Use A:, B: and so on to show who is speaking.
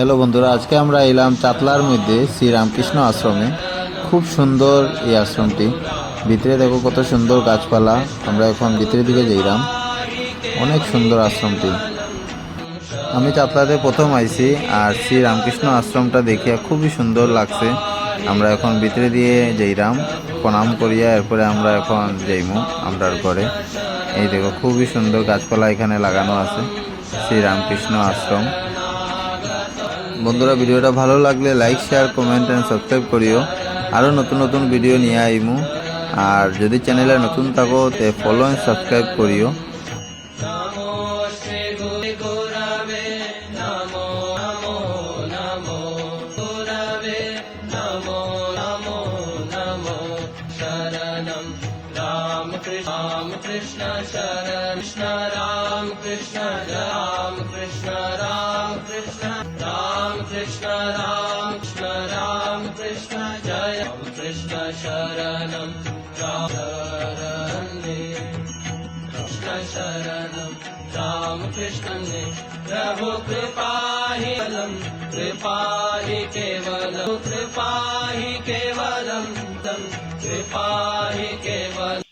A: Hello বন্ধুরা, আজকে আমরা এলাম চাতলার মধ্যে শ্রীরামকৃষ্ণ আশ্রমে। খুব সুন্দর এই আশ্রমটি। ভিতরে দেখো কত সুন্দর গাছপালা, আমরা এখন ভিতরের দিকে যাইলাম। অনেক সুন্দর আশ্রমটি। আমি চাতলাতে প্রথম আইছি আর শ্রীরামকৃষ্ণ আশ্রমটা দেখিয়া খুবই সুন্দর লাগছে। আমরা এখন ভিতরে দিয়ে যাইলাম, প্রণাম করিয়া এরপরে আমরা এখন যাইমু আমরার ঘরে। এই দেখো, খুবই সুন্দর গাছপালা এখানে লাগানো আছে, শ্রীরামকৃষ্ণ আশ্রম। বন্ধুরা ভিডিওটা ভালো লাগলে like share comment and subscribe করিও আরও নতুন নতুন ভিডিও নিয়ে আইমু আর যদি চ্যানেলে নতুন থাকো তে ফলো অ্যান্ড সাবস্ক্রাইব করিও
B: Krishna Ram Krishna Ram Krishna Krishna Ram Krishna Ram Krishna जय कृष्ण शरणं। रामरं कृष्ण कृष्णशरणं राम कृष्णदे प्रभु कृपाहिलं कृपाहि केवलं कृपाहि केवलं कृपाहि केवलम्।